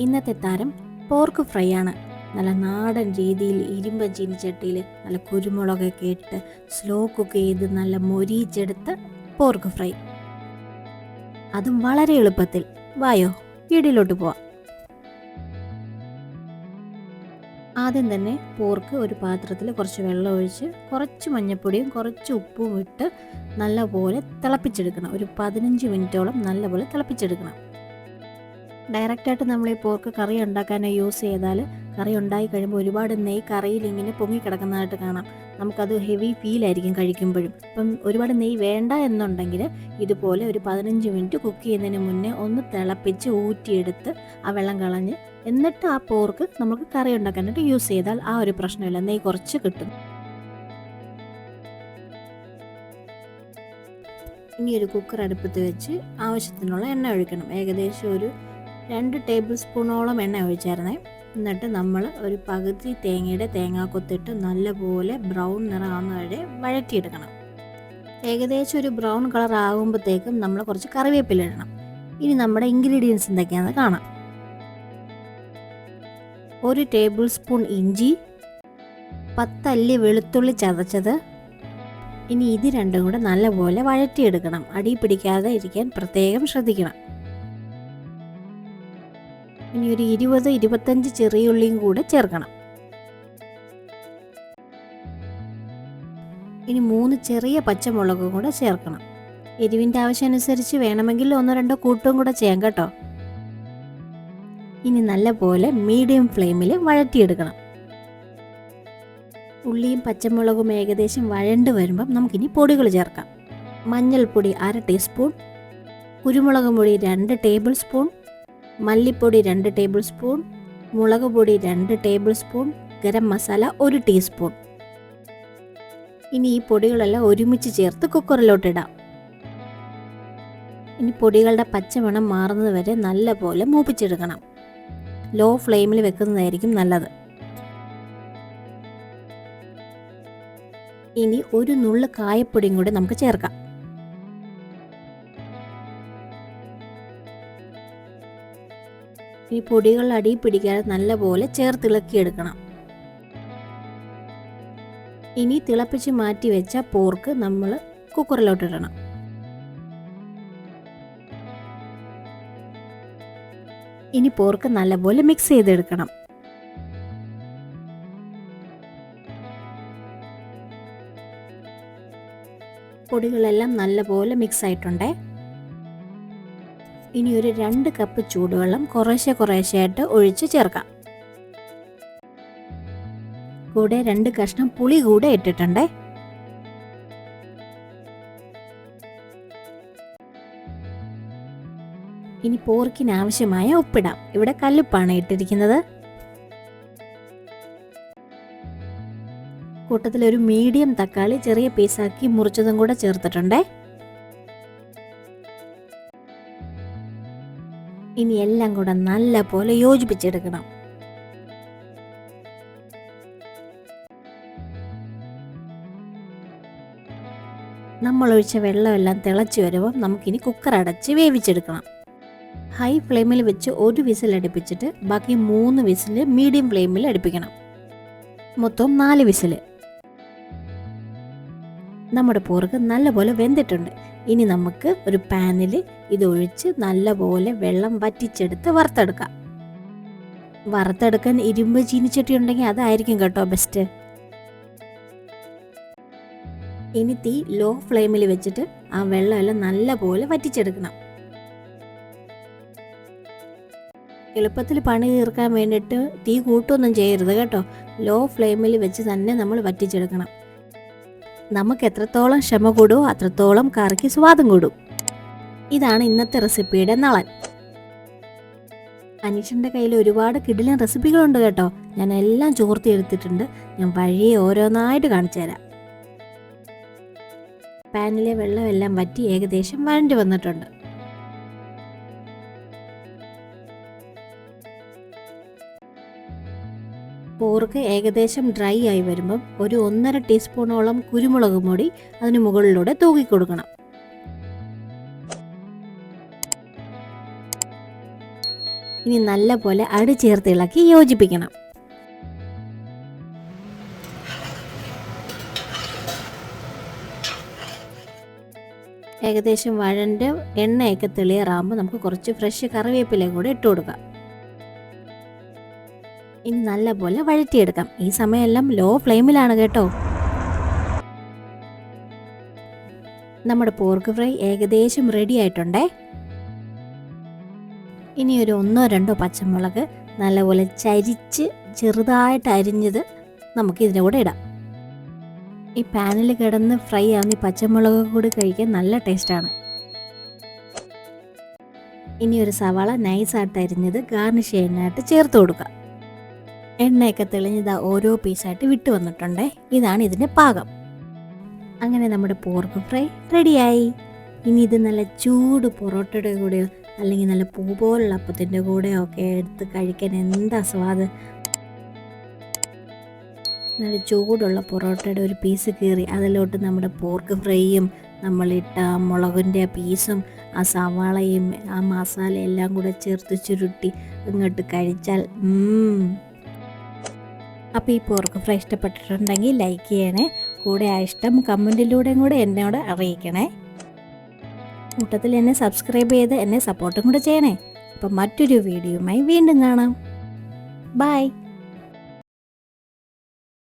ഇന്നത്തെ താരം pork fry ആണ് നല്ല നാടൻ രീതിയിൽ ഇരുമ്പ ചീനിച്ചട്ടിയിൽ നല്ല കുരുമുളകൊക്കെ ഇട്ട് സ്ലോ കുക്ക് ചെയ്ത് നല്ല മൊരിയിച്ചെടുത്ത പോർക്ക് ഫ്രൈ. അതും വളരെ എളുപ്പത്തിൽ. വായോ വീടിലോട്ട് പോവാം. ആദ്യം തന്നെ പോർക്ക് ഒരു പാത്രത്തിൽ കുറച്ച് വെള്ളം ഒഴിച്ച് കുറച്ച് മഞ്ഞപ്പൊടിയും കുറച്ച് ഉപ്പും ഇട്ട് നല്ലപോലെ തിളപ്പിച്ചെടുക്കണം. ഒരു പതിനഞ്ച് മിനിറ്റോളം നല്ലപോലെ തിളപ്പിച്ചെടുക്കണം. ഡയറക്റ്റായിട്ട് നമ്മൾ ഈ പോർക്ക് കറി ഉണ്ടാക്കാനായി യൂസ് ചെയ്താൽ കറി ഉണ്ടായി കഴിയുമ്പോൾ ഒരുപാട് നെയ്യ് കറിയിൽ ഇങ്ങനെ പൊങ്ങിക്കിടക്കുന്നതായിട്ട് കാണാം. നമുക്കത് ഹെവി ഫീൽ ആയിരിക്കും കഴിക്കുമ്പോഴും. അപ്പം ഒരുപാട് നെയ് വേണ്ട എന്നുണ്ടെങ്കിൽ ഇതുപോലെ ഒരു പതിനഞ്ച് മിനിറ്റ് കുക്ക് ചെയ്യുന്നതിന് മുന്നേ ഒന്ന് തിളപ്പിച്ച് ഊറ്റിയെടുത്ത് ആ വെള്ളം കളഞ്ഞ് എന്നിട്ട് ആ പോർക്ക് നമുക്ക് കറി ഉണ്ടാക്കാനായിട്ട് യൂസ് ചെയ്താൽ ആ ഒരു പ്രശ്നമില്ല. നെയ് കുറച്ച് കിട്ടും. ഇനി ഒരു കുക്കർ അടുപ്പത്ത് വെച്ച് ആവശ്യത്തിനുള്ള എണ്ണ ഒഴിക്കണം. ഏകദേശം ഒരു രണ്ട് ടേബിൾ സ്പൂണോളം എണ്ണ ഒഴിച്ചായിരുന്നേ. എന്നിട്ട് നമ്മൾ ഒരു പകുതി തേങ്ങയുടെ തേങ്ങാക്കൊത്തിട്ട് നല്ലപോലെ ബ്രൗൺ നിറമാകുന്ന വരെ വഴറ്റിയെടുക്കണം. ഏകദേശം ഒരു ബ്രൗൺ കളർ ആകുമ്പോഴത്തേക്കും നമ്മൾ കുറച്ച് കറിവേപ്പില ഇടണം. ഇനി നമ്മുടെ ഇൻഗ്രീഡിയൻസ് എന്തൊക്കെയാണെന്ന് കാണാം. ഒരു ടേബിൾ സ്പൂൺ ഇഞ്ചി പത്തല്ലി വെളുത്തുള്ളി ചതച്ചത്. ഇനി ഇത് രണ്ടും കൂടെ നല്ലപോലെ വഴറ്റിയെടുക്കണം. അടി പിടിക്കാതെ ഇരിക്കാൻ പ്രത്യേകം ശ്രദ്ധിക്കണം. ഇനി ഒരു ഇരുപത് ഇരുപത്തഞ്ച് ചെറിയ ഉള്ളിയും കൂടെ ചേർക്കണം. ഇനി മൂന്ന് ചെറിയ പച്ചമുളകും കൂടെ ചേർക്കണം. എരിവിന്റെ ആവശ്യമനുസരിച്ച് വേണമെങ്കിൽ ഒന്നോ രണ്ടോ കൂട്ടും കൂടെ ചെയ്യാം കേട്ടോ. ഇനി നല്ലപോലെ മീഡിയം ഫ്ലെയിമിൽ വഴറ്റിയെടുക്കണം. ഉള്ളിയും പച്ചമുളകും ഏകദേശം വഴണ്ട് വരുമ്പം നമുക്കിനി പൊടികൾ ചേർക്കാം. മഞ്ഞൾപ്പൊടി അര ടീസ്പൂൺ കുരുമുളക് പൊടി രണ്ട് ടേബിൾ സ്പൂൺ മല്ലിപ്പൊടി രണ്ട് ടേബിൾ സ്പൂൺ മുളക് പൊടി രണ്ട് ടേബിൾ സ്പൂൺ ഗരം മസാല ഒരു ടീസ്പൂൺ. ഇനി ഈ പൊടികളെല്ലാം ഒരുമിച്ച് ചേർത്ത് കുക്കറിലോട്ടിടാം ഇനി പൊടികളുടെ പച്ചമണം മാറുന്നത് വരെ നല്ലപോലെ മൂപ്പിച്ചെടുക്കണം. ലോ ഫ്ലെയിമിൽ വെക്കുന്നതായിരിക്കും നല്ലത്. ഇനി ഒരു നുള്ള് കായപ്പൊടിയും കൂടി നമുക്ക് ചേർക്കാം. ഈ പൊടികൾ അടി പിടിക്കാതെ നല്ലപോലെ ചേർത്തിളക്കിയെടുക്കണം ഇനി തിളപ്പിച്ച് മാറ്റി വെച്ച പോർക്ക് നമ്മൾ കുക്കറിലോട്ടിടണം ഇനി പോർക്ക് നല്ലപോലെ മിക്സ് ചെയ്തെടുക്കണം. പൊടികളെല്ലാം നല്ലപോലെ മിക്സ് ആയിട്ടുണ്ടേ? ഇനി ഒരു രണ്ട് കപ്പ് ചൂടുവെള്ളം കുറേശ്ശെ കുറേശ്ശെയായിട്ട് ഒഴിച്ച് ചേർക്കാം. കൂടെ രണ്ട് കഷ്ണം പുളി കൂടെ ഇട്ടിട്ടുണ്ടേ. ഇനി പോർക്കിന് ആവശ്യമായ ഉപ്പിടാം. ഇവിടെ കല്ലുപ്പാണ് ഇട്ടിരിക്കുന്നത്. കൂട്ടത്തിൽ ഒരു മീഡിയം തക്കാളി ചെറിയ പീസാക്കി മുറിച്ചതും കൂടെ ചേർത്തിട്ടുണ്ടേ. ഇനി എല്ലാം കൂടെ നല്ല പോലെ യോജിപ്പിച്ചെടുക്കണം. നമ്മൾ ഒഴിച്ച വെള്ളമെല്ലാം തിളച്ച് വരുമ്പോൾ നമുക്കിനി കുക്കർ അടച്ച് വേവിച്ചെടുക്കണം. ഹൈ ഫ്ലെയിമിൽ വെച്ച് ഒരു വിസിൽ അടുപ്പിച്ചിട്ട് ബാക്കി മൂന്ന് വിസിൽ മീഡിയം ഫ്ലെയിമിൽ അടുപ്പിക്കണം. മൊത്തം നാല് വിസിൽ നമ്മുടെ പോർക്ക് നല്ലപോലെ വെന്തിട്ടുണ്ട്. ഇനി നമുക്ക് ഒരു പാനിൽ ഇതൊഴിച്ച് നല്ലപോലെ വെള്ളം വറ്റിച്ചെടുത്ത് വറുത്തെടുക്കാം. വറുത്തെടുക്കാൻ ഇരുമ്പ് ചീനിച്ചട്ടി ഉണ്ടെങ്കിൽ അതായിരിക്കും കേട്ടോ ബെസ്റ്റ് ഇനി തീ ലോ ഫ്ലെയിമിൽ വെച്ചിട്ട് ആ വെള്ളമെല്ലാം നല്ലപോലെ വറ്റിച്ചെടുക്കണം. എളുപ്പത്തിൽ പണി തീർക്കാൻ വേണ്ടിയിട്ട് തീ കൂട്ടൊന്നും ചെയ്യരുത് കേട്ടോ. ലോ ഫ്ലെയിമിൽ വെച്ച് തന്നെ നമ്മൾ വറ്റിച്ചെടുക്കണം. നമുക്ക് എത്രത്തോളം ക്ഷമ കൂടുമോ അത്രത്തോളം കറിക്ക് സ്വാദം കൂടും. ഇതാണ് ഇന്നത്തെ റെസിപ്പിയുടെ നളൻ. അനീഷിന്റെ കയ്യിൽ ഒരുപാട് കിടിലൻ റെസിപ്പികളുണ്ട് കേട്ടോ. ഞാൻ എല്ലാം ചോർത്തി എടുത്തിട്ടുണ്ട്. ഞാൻ വഴിയെ ഓരോന്നായിട്ട് കാണിച്ചു തരാം. പാനിലെ വെള്ളമെല്ലാം വറ്റി ഏകദേശം വഴണ്ടി വന്നിട്ടുണ്ട്. പോർക്ക് ഏകദേശം ഡ്രൈ ആയി വരുമ്പം ഒരു ഒന്നര ടീസ്പൂണോളം കുരുമുളക് പൊടി അതിന് മുകളിലൂടെ തൂക്കി കൊടുക്കണം. ഇനി നല്ലപോലെ അടി ചേർത്ത് ഇളക്കി യോജിപ്പിക്കണം. ഏകദേശം വഴന്റെ എണ്ണയൊക്കെ തെളിയാറാകുമ്പോൾ നമുക്ക് കുറച്ച് ഫ്രഷ് കറിവേപ്പിലയും കൂടെ ഇട്ട് കൊടുക്കാം. ഇനി നല്ലപോലെ വഴറ്റിയെടുക്കാം. ഈ സമയമെല്ലാം ലോ ഫ്ലെയിമിലാണ് കേട്ടോ. നമ്മുടെ പോർക്ക് ഫ്രൈ ഏകദേശം റെഡി ആയിട്ടുണ്ടേ. ഇനി ഒരു ഒന്നോ രണ്ടോ പച്ചമുളക് നല്ലപോലെ ചരിച്ച് ചെറുതായിട്ട് അരിഞ്ഞത് നമുക്ക് ഇതിന്റെ കൂടെ ഇടാം. ഈ പാനിൽ കിടന്ന് ഫ്രൈ ആവുന്ന ഈ പച്ചമുളക് കൂടി കഴിക്കാൻ നല്ല ടേസ്റ്റാണ് ഇനി ഒരു സവാള നൈസായിട്ട് അരിഞ്ഞത് ഗാർണിഷ് ചെയ്യാനായിട്ട് ചേർത്ത് കൊടുക്കുക എണ്ണയൊക്കെ തെളിഞ്ഞത് ഓരോ പീസായിട്ട് വിട്ടു വന്നിട്ടുണ്ട്. ഇതാണ് ഇതിന്റെ പാകം. അങ്ങനെ നമ്മുടെ പോർക്ക് ഫ്രൈ റെഡിയായി ഇനി ഇത് നല്ല ചൂട് പൊറോട്ടയുടെ കൂടെയോ അല്ലെങ്കിൽ നല്ല പൂ പോലുള്ള അപ്പത്തിന്റെ കൂടെയോ ഒക്കെ എടുത്ത് കഴിക്കാൻ എന്താ സ്വാദ് നല്ല ചൂടുള്ള പൊറോട്ടയുടെ ഒരു പീസ് കീറി അതിലോട്ട് നമ്മുടെ പോർക്ക് ഫ്രൈയും നമ്മളിട്ട മുളകിന്റെ പീസും ആ സവാളയും ആ മസാല എല്ലാം കൂടെ ചേർത്ത് ചുരുട്ടി ഇങ്ങോട്ട് കഴിച്ചാൽ അപ്പോൾ ഈ പോർക്ക് ഫ്രൈ ഇഷ്ടപ്പെട്ടിട്ടുണ്ടെങ്കിൽ ലൈക്ക് ചെയ്യണേ. കൂടെ ആ ഇഷ്ടം കമന്റിലൂടെയും കൂടെ എന്നോട് അറിയിക്കണേ. കൂട്ടത്തിൽ എന്നെ സബ്സ്ക്രൈബ് ചെയ്ത് എന്നെ സപ്പോർട്ടും കൂടെ ചെയ്യണേ. അപ്പം മറ്റൊരു വീഡിയോയുമായി വീണ്ടും കാണാം. ബൈ